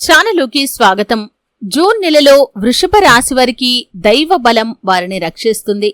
ఛానలుకి స్వాగతం. జూన్ నెలలో వృషభ రాశి వారికి దైవ బలం వారిని రక్షిస్తుంది.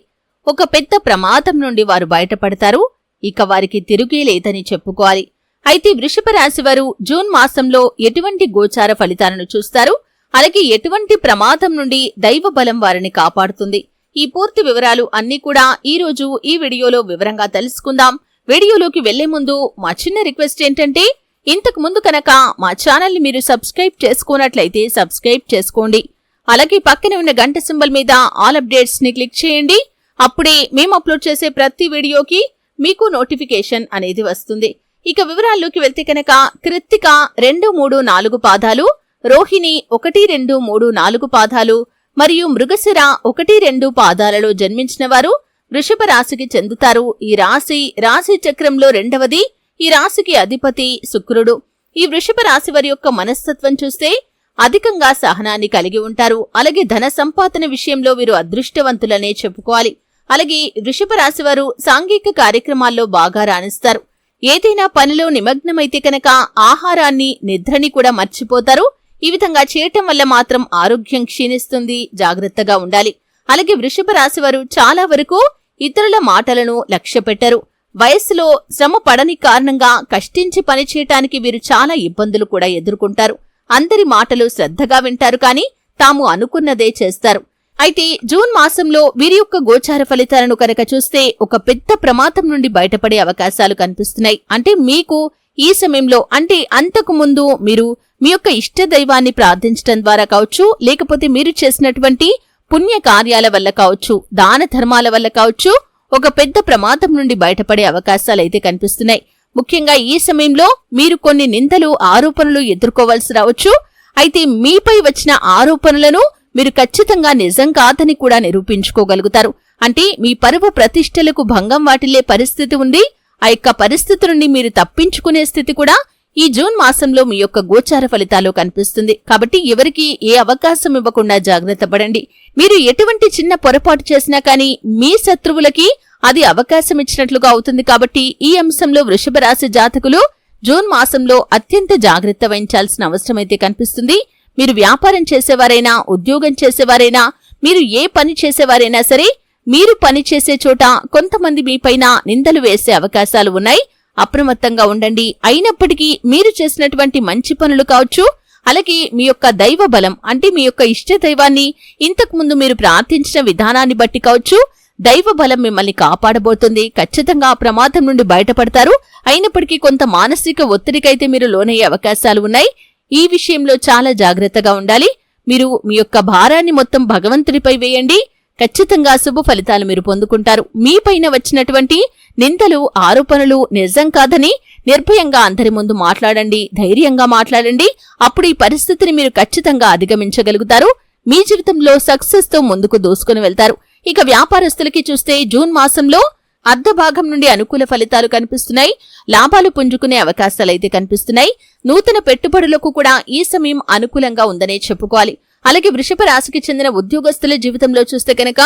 ఒక పెద్ద ప్రమాదం నుండి వారు బయటపడతారు. ఇక వారికి తిరుగే లేదని చెప్పుకోవాలి. అయితే వృషభ రాశి వారు జూన్ మాసంలో ఎటువంటి గోచార ఫలితాలను చూస్తారు? అలాగే ఎటువంటి ప్రమాదం నుండి దైవ బలం వారిని కాపాడుతుంది? ఈ పూర్తి వివరాలు అన్నీ కూడా ఈ రోజు ఈ వీడియోలో వివరంగా తెలుసుకుందాం. వీడియోలోకి వెళ్ళే ముందు మా చిన్న రిక్వెస్ట్ ఏంటంటే ఇంతకు ముందు కనుక మా ఛానల్ని మీరు సబ్స్క్రైబ్ చేసుకున్నట్లయితే సబ్స్క్రైబ్ చేసుకోండి. అలాగే పక్కనే ఉన్న గంట సింబల్ మీద ఆల్ అప్డేట్స్ని క్లిక్ చేయండి. అప్పుడే మేము అప్లోడ్ చేసే ప్రతి వీడియోకి మీకు నోటిఫికేషన్ అనేది వస్తుంది. ఇక వివరాల్లోకి వెళ్తే కనుక కృత్తిక రెండు మూడు నాలుగు పాదాలు రోహిణి ఒకటి రెండు మూడు నాలుగు పాదాలు మరియు మృగశిర ఒకటి రెండు పాదాలలో జన్మించిన వారు వృషభ రాశికి చెందుతారు. ఈ రాశి రాశి చక్రంలో రెండవది ఈ రాశికి అధిపతి శుక్రుడు. ఈ వృషభ రాశి వారి యొక్క మనస్తత్వం చూస్తే అధికంగా సహనాన్ని కలిగి ఉంటారు. అలాగే ధన సంపాదన విషయంలో వీరు అదృష్టవంతులనే చెప్పుకోవాలి. అలాగే వృషభ రాశి వారు సాంఘిక కార్యక్రమాల్లో బాగా రాణిస్తారు. ఏదైనా పనిలో నిమగ్నమైతే కనుక ఆహారాన్ని నిద్రని కూడా మర్చిపోతారు. ఈ విధంగా చేయటం వల్ల మాత్రం ఆరోగ్యం క్షీణిస్తుంది జాగ్రత్తగా ఉండాలి. అలాగే వృషభ రాశి వారు చాలా వరకు ఇతరుల మాటలను లక్ష్య పెట్టరు వయస్సులో శ్రమ పడని కారణంగా కష్టించి పనిచేయటానికి వీరు చాలా ఇబ్బందులు కూడా ఎదుర్కొంటారు. అందరి మాటలు శ్రద్ధగా వింటారు కాని తాము అనుకున్నదే చేస్తారు. అయితే జూన్ మాసంలో వీరి యొక్క గోచార ఫలితాలను కనుక చూస్తే ఒక పెద్ద ప్రమాదం నుండి బయటపడే అవకాశాలు కనిపిస్తున్నాయి. అంటే మీకు ఈ సమయంలో అంటే అంతకు ముందు మీరు మీ యొక్క ఇష్ట దైవాన్ని ప్రార్థించడం ద్వారా కావచ్చు లేకపోతే మీరు చేసినటువంటి పుణ్య కార్యాల వల్ల కావచ్చు దాన ధర్మాల వల్ల కావచ్చు ఒక పెద్ద ప్రమాదం నుండి బయటపడే అవకాశాలైతే కనిపిస్తున్నాయి. ముఖ్యంగా ఈ సమయంలో మీరు కొన్ని నిందలు ఆరోపణలు ఎదుర్కోవాల్సి రావచ్చు. అయితే మీపై వచ్చిన ఆరోపణలను మీరు ఖచ్చితంగా నిజం కాదని కూడా నిరూపించుకోగలుగుతారు. అంటే మీ పరువు ప్రతిష్టలకు భంగం వాటిల్లే పరిస్థితి ఉంది. ఆ యొక్క పరిస్థితి నుండి మీరు తప్పించుకునే స్థితి కూడా ఈ జూన్ మాసంలో మీ యొక్క గోచార ఫలితాలు కనిపిస్తుంది. కాబట్టి ఎవరికి ఏ అవకాశం ఇవ్వకుండా జాగ్రత్త పడండి. మీరు ఎటువంటి చిన్న పొరపాటు చేసినా కానీ మీ శత్రువులకి అది అవకాశం ఇచ్చినట్లుగా అవుతుంది కాబట్టి ఈ అంశంలో వృషభ రాశి జాతకులు జూన్ మాసంలో అత్యంత జాగ్రత్త వహించాల్సిన అవసరమైతే కనిపిస్తుంది. మీరు వ్యాపారం చేసేవారైనా ఉద్యోగం చేసేవారైనా మీరు ఏ పని చేసేవారైనా సరే మీరు పని చేసే చోట కొంతమంది మీపైన నిందలు వేసే అవకాశాలు ఉన్నాయి. అప్రమత్తంగా ఉండండి. అయినప్పటికీ మీరు చేసినటువంటి మంచి పనులు కావచ్చు అలాగే మీ యొక్క దైవ బలం అంటే మీ యొక్క ఇష్ట దైవాన్ని ఇంతకుముందు మీరు ప్రార్థించిన విధానాన్ని బట్టి కావచ్చు దైవ బలం మిమ్మల్ని కాపాడబోతుంది. ఖచ్చితంగా ఆ ప్రమాదం నుండి బయటపడతారు. అయినప్పటికీ కొంత మానసిక ఒత్తిడికైతే మీరు లోనయ్యే అవకాశాలు ఉన్నాయి. ఈ విషయంలో చాలా జాగ్రత్తగా ఉండాలి. మీరు మీ యొక్క భారాన్ని మొత్తం భగవంతుడిపై వేయండి. ఖచ్చితంగా శుభ ఫలితాలు మీరు పొందుకుంటారు. మీపైన వచ్చినటువంటి నిందలు ఆరోపణలు నిజం కాదని నిర్భయంగా అందరి ముందు మాట్లాడండి. ధైర్యంగా మాట్లాడండి. అప్పుడు ఈ పరిస్థితిని మీరు ఖచ్చితంగా అధిగమించగలుగుతారు. మీ జీవితంలో సక్సెస్తో ముందుకు దూసుకుని వెళ్తారు. ఇక వ్యాపారస్తులకి చూస్తే జూన్ మాసంలో అర్ధ భాగం నుండి అనుకూల ఫలితాలు కనిపిస్తున్నాయి. లాభాలు పుంజుకునే అవకాశాలైతే కనిపిస్తున్నాయి. నూతన పెట్టుబడులకు కూడా ఈ సమయం అనుకూలంగా ఉందనే చెప్పుకోవాలి. అలాగే వృషభ రాశికి చెందిన ఉద్యోగస్తుల జీవితంలో చూస్తే కనుక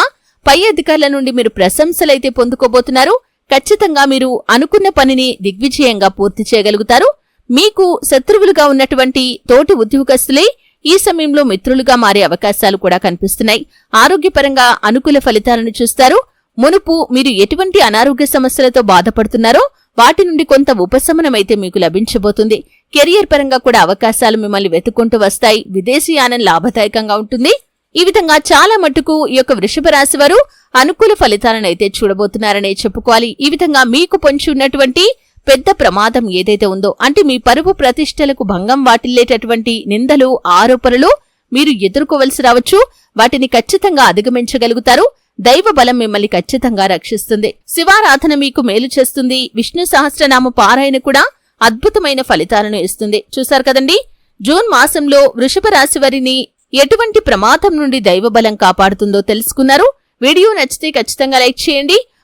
పై అధికారుల నుండి మీరు ప్రశంసలైతే పొందుకోబోతున్నారు. ఖచ్చితంగా మీరు అనుకున్న పనిని దిగ్విజయంగా పూర్తి చేయగలుగుతారు. మీకు శత్రువులుగా ఉన్నటువంటి తోటి ఉద్యోగస్తులే ఈ సమయంలో మిత్రులుగా మారే అవకాశాలు కూడా కనిపిస్తున్నాయి. ఆరోగ్యపరంగా అనుకూల ఫలితాలను చూస్తారు. మునుపు మీరు ఎటువంటి అనారోగ్య సమస్యలతో బాధపడుతున్నారో వాటి నుండి కొంత ఉపశమనమైతే మీకు లభించబోతుంది. కెరియర్ పరంగా కూడా అవకాశాలు మిమ్మల్ని వెతుక్కుంటూ వస్తాయి. విదేశీయానం లాభదాయకంగా ఉంటుంది. ఈ విధంగా చాలా మటుకు ఈ యొక్క వృషభ రాశి వారు అనుకూల ఫలితాలను అయితే చూడబోతున్నారనే చెప్పుకోవాలి. ఈ విధంగా మీకు పొంచి ఉన్నటువంటి పెద్ద ప్రమాదం ఏదైతే ఉందో అంటే మీ పరువు ప్రతిష్టలకు భంగం వాటిల్లేటటువంటి నిందలు ఆరోపణలు మీరు ఎదుర్కోవలసి రావచ్చు. వాటిని ఖచ్చితంగా అధిగమించగలుగుతారు. దైవ బలం మిమ్మల్ని ఖచ్చితంగా రక్షిస్తుంది. శివారాధన మీకు మేలు చేస్తుంది. విష్ణు సహస్రనామ పారాయణ కూడా అద్భుతమైన ఫలితాలను ఇస్తుంది. చూశారు కదండి? జూన్ మాసంలో వృషభ రాశి వారిని ఎటువంటి ప్రమాదం నుండి దైవ బలం కాపాడుతుందో తెలుసుకున్నారు. వీడియో నచ్చితే ఖచ్చితంగా లైక్ చేయండి.